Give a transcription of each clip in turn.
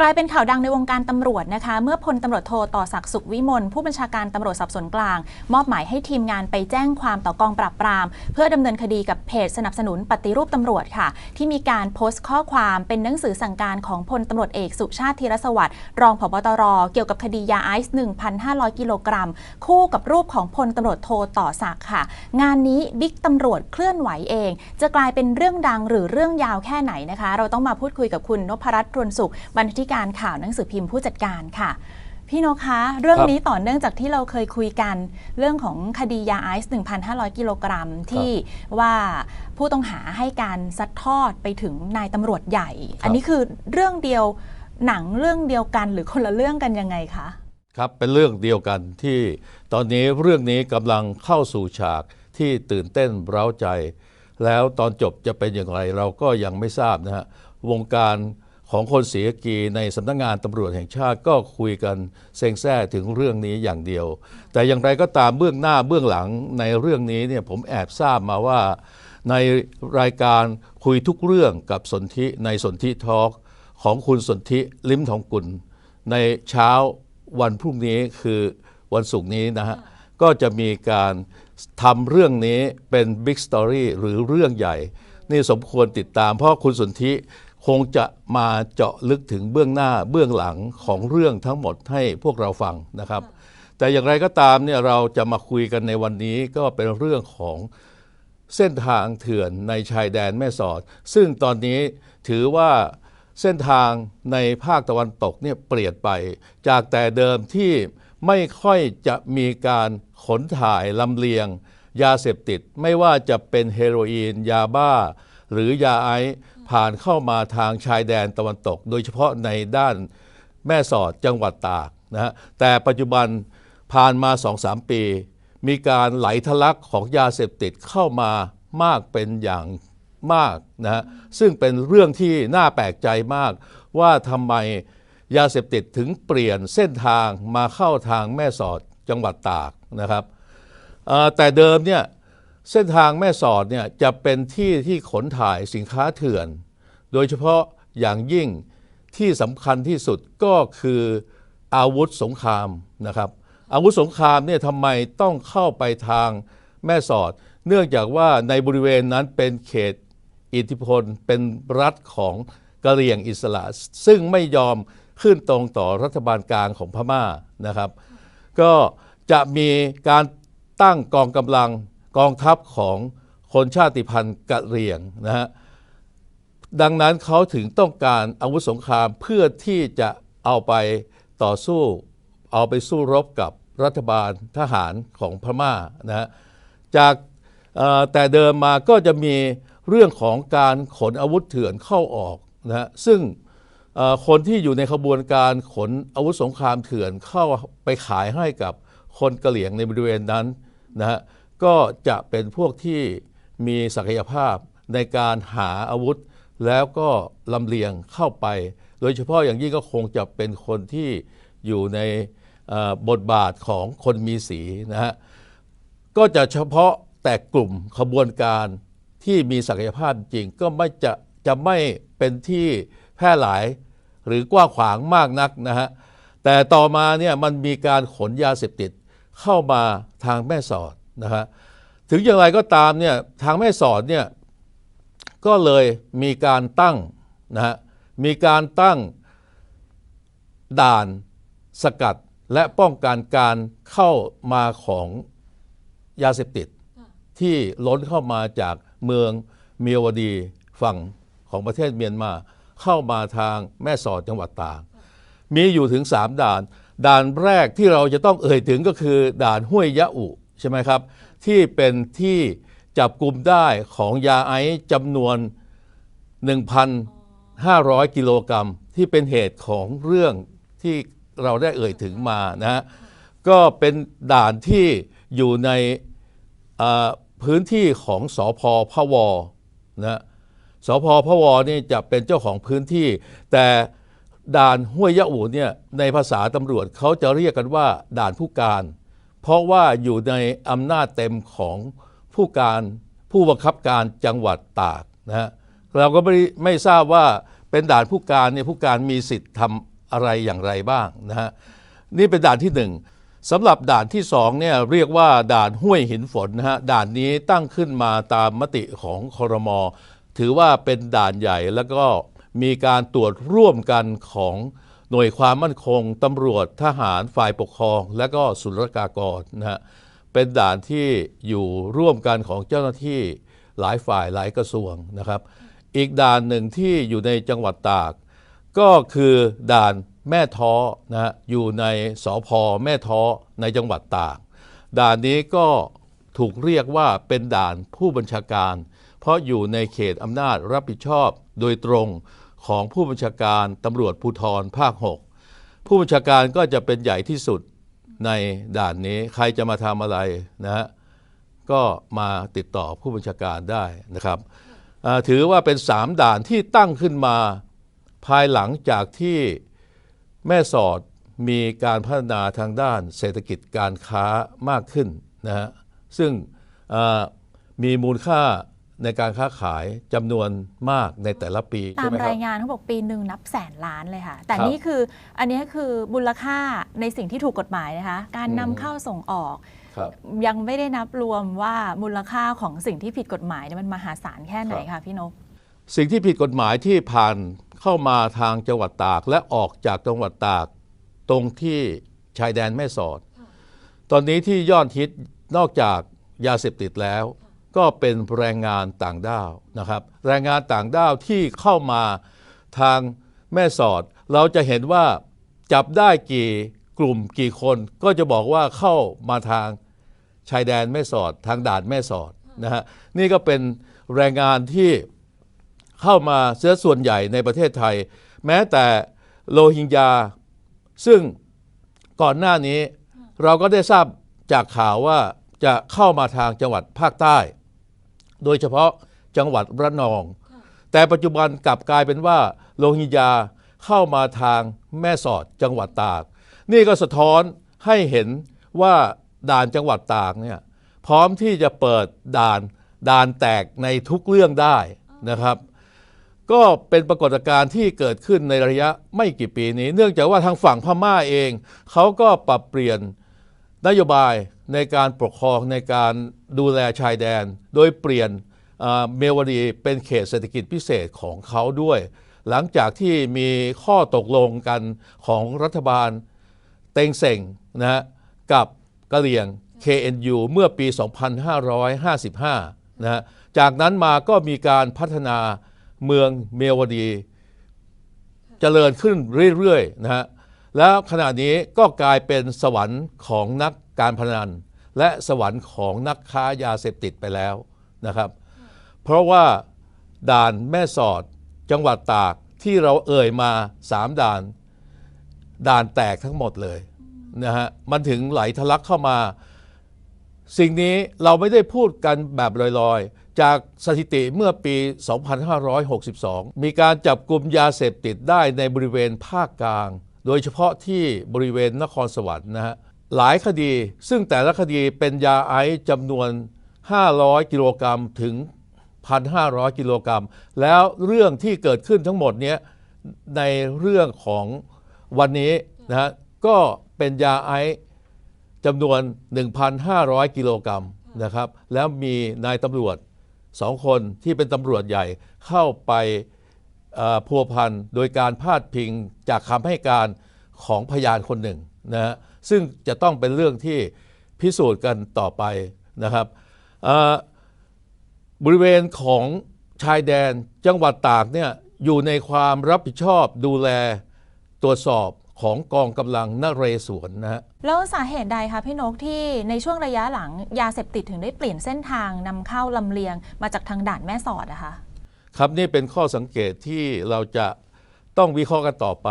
กลายเป็นข่าวดังในวงการตำรวจนะคะ เมื่อพลตำรวจโทต่อศักดิ์สุขวิมลผู้บัญชาการตำรวจสอบสวนกลาง มอบหมายให้ทีมงานไปแจ้งความต่อกองปราบปราม เพื่อดำเนินคดีกับเพจสนับสนุนปฏิรูปตำรวจค่ะ ที่มีการโพสต์ข้อความเป็นหนังสือสั่งการของพลตำรวจเอกสุชาติธีรสวัสดิ์รองผบตรเกี่ยวกับคดียาไอซ์1,500 กิโลกรัม คู่กับรูปของพลตำรวจโทต่อศักดิ์ค่ะ งานนี้บิ๊กตำรวจเคลื่อนไหวเอง จะกลายเป็นเรื่องดังหรือเรื่องยาวแค่ไหนนะคะ เราต้องมาพูดคุยกับคุณนพรัตน์รวนสุขบรรณาธิการข่าวหนังสือพิมพ์ผู้จัดการค่ะ พี่นกคะ เรื่องครับนี้ต่อเนื่องจากที่เราเคยคุยกันเรื่องของคดียาไอซ์ 1,500 กิโลกรัมที่ว่าผู้ต้องหาให้การซัดทอดไปถึงนายตำรวจใหญ่ อันนี้คือเรื่องเดียวหนังเรื่องเดียวกันหรือคนละเรื่องกันยังไงคะครับเป็นเรื่องเดียวกันที่ตอนนี้เรื่องนี้กำลังเข้าสู่ฉากที่ตื่นเต้นเร้าใจ แล้วตอนจบจะเป็นอย่างไรเราก็ยังไม่ทราบนะฮะวงการ ของคนเสียกีในสำนักงงานตำรวจแห่งชาติก็คุยกันเซ็งแซ่ถึงเรื่องนี้อย่างเดียว แต่อย่างไรก็ตามเบื้องหน้าเบื้องหลังในเรื่องนี้เนี่ยผมแอบทราบมาว่า ในรายการคุยทุกเรื่องกับสนธิในสนธิทอล์กของคุณสนธิลิ้มทองกุล ในเช้าวันพรุ่งนี้คือวันศุกร์นี้นะฮะก็จะมีการทำเรื่องนี้เป็นบิ๊กสตอรี่หรือเรื่องใหญ่ นี่สมควรติดตามเพราะคุณสนธิ คงจะมาเจาะลึกถึงเบื้องหน้าเบื้องหลังของเรื่องทั้งหมดให้พวกเราฟังนะครับ แต่อย่างไรก็ตามเนี่ยเราจะมาคุยกันในวันนี้ก็เป็นเรื่องของเส้นทางเถื่อนในชายแดนแม่สอด ซึ่งตอนนี้ถือว่าเส้นทางในภาคตะวันตกเนี่ยเปลี่ยนไป จากแต่เดิมที่ไม่ค่อยจะมีการขนถ่ายลำเลียง ยาเสพติดไม่ว่าจะเป็นเฮโรอีน ยาบ้า หรือยาไอซ์ ผ่านเข้ามาทางชายแดนตะวันตก โดยเฉพาะในด้านแม่สอดจังหวัดตากนะฮะแต่ปัจจุบันผ่านมา 2-3 ปี มีการไหลทะลักของยาเสพติดเข้ามามากเป็นอย่างมากนะฮะซึ่งเป็นเรื่องที่น่าแปลกใจมาก ว่าทำไมยาเสพติดถึงเปลี่ยนเส้นทางมาเข้าทางแม่สอดจังหวัดตากนะครับแต่เดิมเนี่ย เส้นทางแม่สอดเนี่ยจะเป็นที่ที่ขนถ่ายสินค้าเถื่อน โดยเฉพาะอย่างยิ่งที่สำคัญที่สุดก็คืออาวุธสงครามนะครับ อาวุธสงครามเนี่ยทำไมต้องเข้าไปทางแม่สอด เนื่องจากว่าในบริเวณนั้นเป็นเขตอิทธิพลเป็นรัฐของกะเหรี่ยงอิสระ ซึ่งไม่ยอมขึ้นตรงต่อรัฐบาลกลางของพม่านะครับ ก็จะมีการตั้งกองกำลัง กองทัพของคนชาติพันธุ์กะเหรี่ยงนะฮะดังนั้นเขาถึงต้องการอาวุธสงครามเพื่อที่จะเอาไปต่อสู้ เอาไปสู้รบกับรัฐบาลทหารของพม่านะฮะจากแต่เดิมมาก็จะมีเรื่องของการขนอาวุธเถื่อนเข้าออกนะฮะซึ่งคนที่อยู่ในขบวนการขนอาวุธสงครามเถื่อนเข้าไปขายให้กับคนกะเหลี่ยงในบริเวณนั้นนะฮะ ก็จะเป็นพวกที่มีศักยภาพในการหาอาวุธ แล้วก็ลำเลียงเข้าไป โดยเฉพาะอย่างยิ่งก็คงจะเป็นคนที่อยู่ในบทบาทของคนมีสีนะฮะก็จะเฉพาะแต่กลุ่มขบวนการที่มีศักยภาพจริงก็ไม่จะจะไม่เป็นที่แพร่หลายหรือกว้างขวางมากนักนะฮะแต่ต่อมาเนี่ยมันมีการขนยาเสพติดเข้ามาทางแม่สอด นะฮะถึงอย่างไรก็ตามเนี่ยทางแม่สอดเนี่ยก็เลยมีการตั้งนะฮะมีการตั้งด่านสกัดและป้องกันการเข้ามาของยาเสพติด ที่ล้นเข้ามาจากเมืองเมียวดีฝั่งของประเทศเมียนมา เข้ามาทางแม่สอดจังหวัดตากมีอยู่ถึง 3 ด่าน ด่านแรกที่เราจะต้องเอ่ยถึงก็คือด่านห้วยยะอุ ใช่ไหมครับ ที่เป็นที่จับกลุ่มได้ของยาไอซ์จำนวน 1,500 กิโลกรัม ที่เป็นเหตุของเรื่องที่เราได้เอ่ยถึงมานะฮะก็เป็นด่านที่อยู่ในพื้นที่ของสอพอพะวอนะสอพอพะวอนี่จะเป็นเจ้าของพื้นที่ แต่ด่านห้วยยะอูเนี่ยในภาษาตำรวจเขาจะเรียกกันว่า ด่านผู้การ เพราะว่าอยู่ในอำนาจเต็มของผู้การผู้บังคับการจังหวัดตากนะฮะเราก็ไม่ไม่ทราบว่าเป็นด่านผู้การเนี่ยผู้การมีสิทธิ์ทอะไรอย่างไรบ้างนะฮะนี่เป็นด่านที่หนึ่งสำหรับด่านที่สองเนี่ยเรียกว่าด่านห้วยหินฝนนะฮะด่านนี้ตั้งขึ้นมาตามมติของคอรมอถือว่าเป็นด่านใหญ่แล้วก็มีการตรวจร่วมกันของ หน่วยความมั่นคงตำรวจทหารฝ่ายปกครอง และก็ศุลกากรนะฮะเป็นด่านที่อยู่ร่วมกันของเจ้าหน้าที่หลายฝ่ายหลายกระทรวงนะครับ อีกด่านหนึ่งที่อยู่ในจังหวัดตาก ก็คือด่านแม่ท้อนะฮะอยู่ในสอพอแม่ท้อในจังหวัดตาก ด่านนี้ก็ถูกเรียกว่าเป็นด่านผู้บัญชาการ เพราะอยู่ในเขตอำนาจรับผิดชอบโดยตรง ของผู้บัญชาการตำรวจภูธรภาค 6 ผู้บัญชาการก็จะเป็นใหญ่ที่สุดในด่านนี้ใครจะมาทำอะไรนะฮะก็มาติดต่อผู้บัญชาการได้นะครับถือว่าเป็น 3 ด่านที่ตั้งขึ้นมาภายหลังจากที่แม่สอดมีการพัฒนาทางด้านเศรษฐกิจการค้ามากขึ้นนะฮะซึ่งมีมูลค่า ในการค้าขายจำนวนมากในแต่ละปีตาใช่มไหมครัราบ ยงานเขาบอกปีหนึ่งนับแสนล้านเลยค่ะ แต่ครับนี่คืออันนี้คือมูลค่าในสิ่งที่ถูกกฎหมายนะคะ การนำอืม เข้าส่งออก ครับ ยังไม่ได้นับรวมว่ามูลค่าของสิ่งที่ผิดกฎหมายเนี่ยมันมหาศาลแค่ไหนครับ คะพี่นก สิ่งที่ผิดกฎหมายที่ผ่านเข้ามาทางจังหวัดตากและออกจากจังหวัดตาก ตรงที่ชายแดนแม่สอด ตอนนี้ที่ยอดฮิตนอกจากยาเสพติดแล้ว ก็เป็นแรงงานต่างด้าวนะครับ แรงงานต่างด้าวที่เข้ามาทางแม่สอด เราจะเห็นว่าจับได้กี่กลุ่มกี่คนก็จะบอกว่าเข้ามาทางชายแดนแม่สอด ทางด่านแม่สอดนะฮะนี่ก็เป็นแรงงานที่เข้ามาเสียส่วนใหญ่ในประเทศไทย แม้แต่โรฮิงญาซึ่งก่อนหน้านี้เราก็ได้ทราบจากข่าวว่าจะเข้ามาทางจังหวัดภาคใต้ โดยเฉพาะจังหวัดระนอง แต่ปัจจุบันกลับกลายเป็นว่าโรฮิงญาเข้ามาทางแม่สอดจังหวัดตาก นี่ก็สะท้อนให้เห็นว่าด่านจังหวัดตากเนี่ยพร้อมที่จะเปิดด่านด่านแตกในทุกเรื่องได้นะครับ ก็เป็นปรากฏการณ์ที่เกิดขึ้นในระยะไม่กี่ปีนี้ เนื่องจากว่าทางฝั่งพม่าเอง เขาก็ปรับเปลี่ยน นโยบายในการปกครองในการดูแลชายแดน โดยเปลี่ยนเมวดีเป็นเขตเศรษฐกิจพิเศษของเขาด้วย หลังจากที่มีข้อตกลงกันของรัฐบาลเต็งเส่งนะฮะกับกะเหรี่ยง KNU เมื่อปี 2555 นะฮะจากนั้นมาก็มีการพัฒนาเมืองเมวดี เจริญขึ้นเรื่อยๆนะฮะ แล้วขณะนี้ก็กลายเป็นสวรรค์ของนักการพนัน และสวรรค์ของนักค้ายาเสพติดไปแล้วนะครับ เพราะว่าด่านแม่สอดจังหวัดตากที่เราเอ่ยมาสามด่าน ด่านแตกทั้งหมดเลยนะฮะมันถึงไหลทะลักเข้ามา สิ่งนี้เราไม่ได้พูดกันแบบลอยๆ จากสถิติเมื่อปี 2562 มีการจับกลุ่มยาเสพติดได้ในบริเวณภาคกลาง โดยเฉพาะที่บริเวณนครสวรรค์นะฮะหลายคดีซึ่งแต่ละคดีเป็นยาไอซ์จำนวน 500 กิโลกรัมถึง 1,500 กิโลกรัม แล้วเรื่องที่เกิดขึ้นทั้งหมดเนี้ยในเรื่องของวันนี้นะฮะก็เป็นยาไอซ์จำนวน 1,500 กิโลกรัมนะครับ แล้วมีนายตำรวจสองคนที่เป็นตำรวจใหญ่เข้าไป พัวพันโดยการพาดพิงจากคำให้การของพยานคนหนึ่งนะฮะซึ่งจะต้องเป็นเรื่องที่พิสูจน์กันต่อไปนะครับบริเวณของชายแดนจังหวัดตากเนี่ยอยู่ในความรับผิดชอบดูแลตรวจสอบของกองกำลังนเรศวรนะฮะแล้วสาเหตุใดคะพี่นกที่ในช่วงระยะหลังยาเสพติดถึงได้เปลี่ยนเส้นทางนำเข้าลำเลียงมาจากทางด่านแม่สอดนะคะ ครับนี่เป็นข้อสังเกตที่เราจะต้องวิเคราะห์กันต่อไป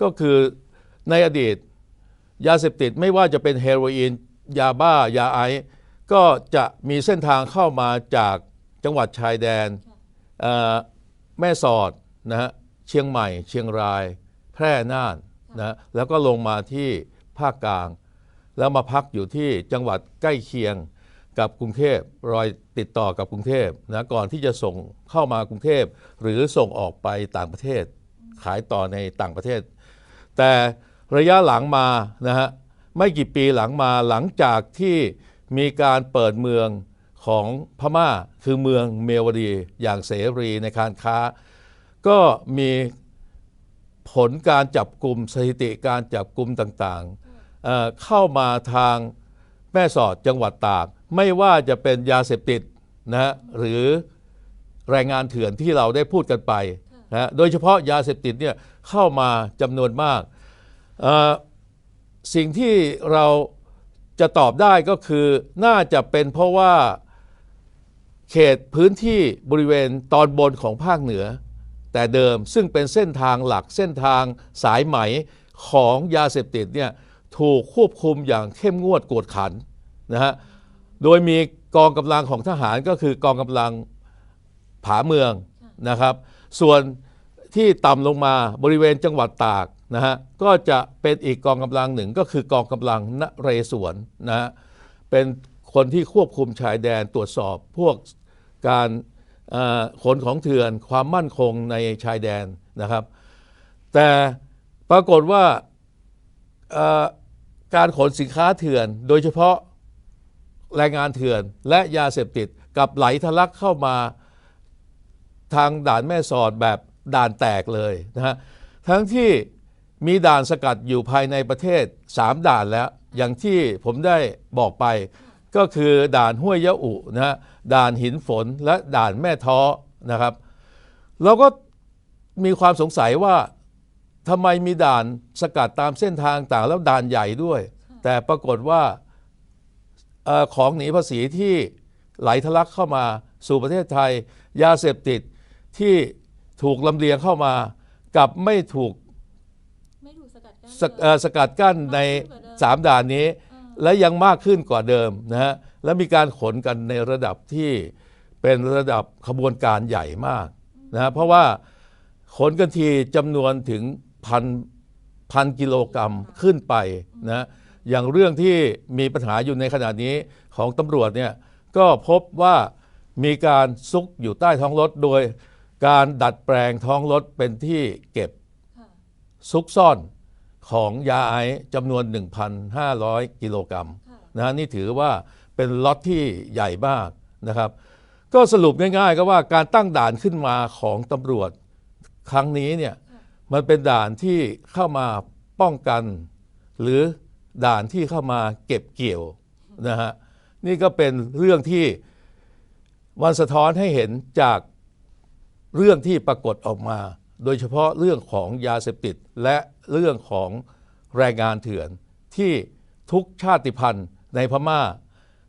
ก็คือในอดีตยาเสพติดไม่ว่าจะเป็นเฮโรอีน ยาบ้ายาไอซ์ก็จะมีเส้นทางเข้ามาจากจังหวัดชายแดนแม่สอดนะฮะเชียงใหม่ เชียงราย แพร่น่านนะแล้วก็ลงมาที่ภาคกลาง แล้วมาพักอยู่ที่จังหวัดใกล้เคียงกับกรุงเทพรอย ติดต่อกับกรุงเทพนะก่อนที่จะส่งเข้ามากรุงเทพหรือส่งออกไปต่างประเทศ ขายต่อในต่างประเทศ แต่ระยะหลังมานะฮะไม่กี่ปีหลังมาหลังจากที่มีการเปิดเมืองของพม่าคือเมืองเมวดีอย่างเสรีในการค้า ก็มีผลการจับกลุ่มสถิติการจับกลุ่มต่างๆเอ่อเข้ามาทาง แม่สอดจังหวัดตากไม่ว่าจะเป็นยาเสพติดนะฮะหรือแรงงานเถื่อนที่เราได้พูดกันไปนะฮะโดยเฉพาะยาเสพติดเนี่ยเข้ามาจำนวนมาก สิ่งที่เราจะตอบได้ก็คือน่าจะเป็นเพราะว่าเขตพื้นที่บริเวณตอนบนของภาคเหนือ แต่เดิมซึ่งเป็นเส้นทางหลักเส้นทางสายไหมของยาเสพติดเนี่ย ถูกควบคุมอย่างเข้มงวดกวดขันนะฮะโดยมีกองกำลังของทหารก็คือกองกำลังผาเมืองนะครับ ส่วนที่ต่ำลงมาบริเวณจังหวัดตากนะฮะก็จะเป็นอีกกองกำลังหนึ่งก็คือกองกำลังนเรศวรนะฮะเป็นคนที่ควบคุมชายแดนตรวจสอบพวกการขนของเถื่อนความมั่นคงในชายแดนนะครับ แต่ปรากฏว่า การขนสินค้าเถื่อน โดยเฉพาะแรงงานเถื่อนและยาเสพติดกับไหลทะลักเข้ามาทางด่านแม่สอดแบบด่านแตกเลยนะฮะทั้งที่มีด่านสกัดอยู่ภายในประเทศ 3 ด่านแล้ว อย่างที่ผมได้บอกไป ก็คือด่านห้วยยะอุนะฮะด่านหินฝนและด่านแม่ท้อนะครับ เราก็มีความสงสัยว่า ทำไมมีด่านสกัดตามเส้นทางต่างแล้วด่านใหญ่ด้วย แต่ปรากฏว่าเออของหนีภาษีที่ไหลทะลักเข้ามาสู่ประเทศไทย ยาเสพติดที่ถูกลำเลียงเข้ามากับไม่ถูกไม่ถูกสกัดกั้นสกเอ่อสกัดกั้นใน 3 ด่านนี้ และยังมากขึ้นกว่าเดิมนะฮะและมีการขนกันในระดับที่เป็นระดับขบวนการใหญ่มากนะฮะเพราะว่าขนกันทีจำนวนถึง พันพันกิโลกรัมขึ้นไปนะอย่างเรื่องที่มีปัญหาอยู่ในขณะนี้ของตำรวจเนี่ยก็พบว่ามีการซุกอยู่ใต้ท้องรถโดยการดัดแปลงท้องรถเป็นที่เก็บซุกซ่อนของยาไอจำนวน 1,500 กิโลกรัมนะฮะนี่ถือว่าเป็นล็อตที่ใหญ่มากนะครับ ก็สรุปง่ายๆ ก็ว่าการตั้งด่านขึ้นมาของตำรวจครั้งนี้เนี่ย มันเป็นด่านที่เข้ามาป้องกัน หรือด่านที่เข้ามาเก็บเกี่ยวนะฮะนี่ก็เป็นเรื่องที่มันสะท้อนให้เห็นจากเรื่องที่ปรากฏออกมา โดยเฉพาะเรื่องของยาเสพติดและเรื่องของแรงงานเถื่อน ที่ทุกชาติพันธุ์ในพม่า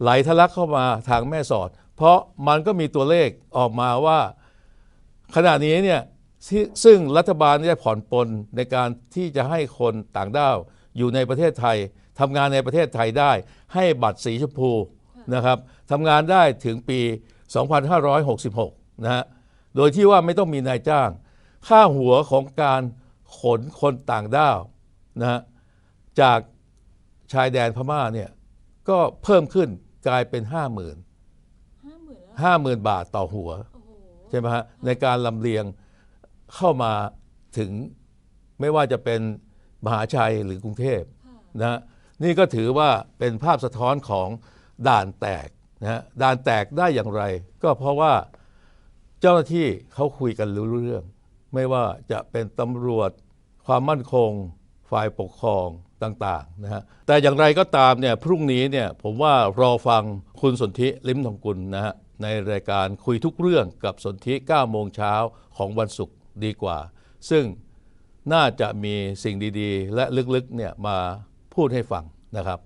ไหลทะลักเข้ามาทางแม่สอด เพราะมันก็มีตัวเลขออกมาว่า ขณะนี้เนี่ย ซึ่งรัฐบาลได้ผ่อนปลนในการที่จะให้คนต่างด้าวอยู่ในประเทศไทยทำงานในประเทศไทยได้ ให้บัตรสีชมพูนะครับทำงานได้ถึงปี 2566 นะฮะโดยที่ว่าไม่ต้องมีนายจ้าง ค่าหัวของการขนคนต่างด้าวนะฮะจากชายแดนพม่าเนี่ยก็เพิ่มขึ้นกลายเป็น 50,000ห้าหมื่นแล้ว50,000 บาทต่อหัวโอ้โหใช่ไหมฮะในการลำเลียง เข้ามาถึงไม่ว่าจะเป็นมหาชัยหรือกรุงเทพค่ะนะฮะนี่ก็ถือว่าเป็นภาพสะท้อนของด่านแตกนะฮะด่านแตกได้อย่างไร ก็เพราะว่าเจ้าหน้าที่เขาคุยกันรู้เรื่อง ไม่ว่าจะเป็นตำรวจความมั่นคง ฝ่ายปกครองต่างๆนะฮะแต่อย่างไรก็ตามเนี่ยพรุ่งนี้เนี่ยผมว่ารอฟังคุณสนธิลิ้มทองกุลนะฮะในรายการคุยทุกเรื่องกับสนธิ9โมงเช้าของวันศุกร์ ดีกว่า ซึ่งน่าจะมีสิ่งดีๆ และลึกๆเนี่ยมาพูดให้ฟังนะครับ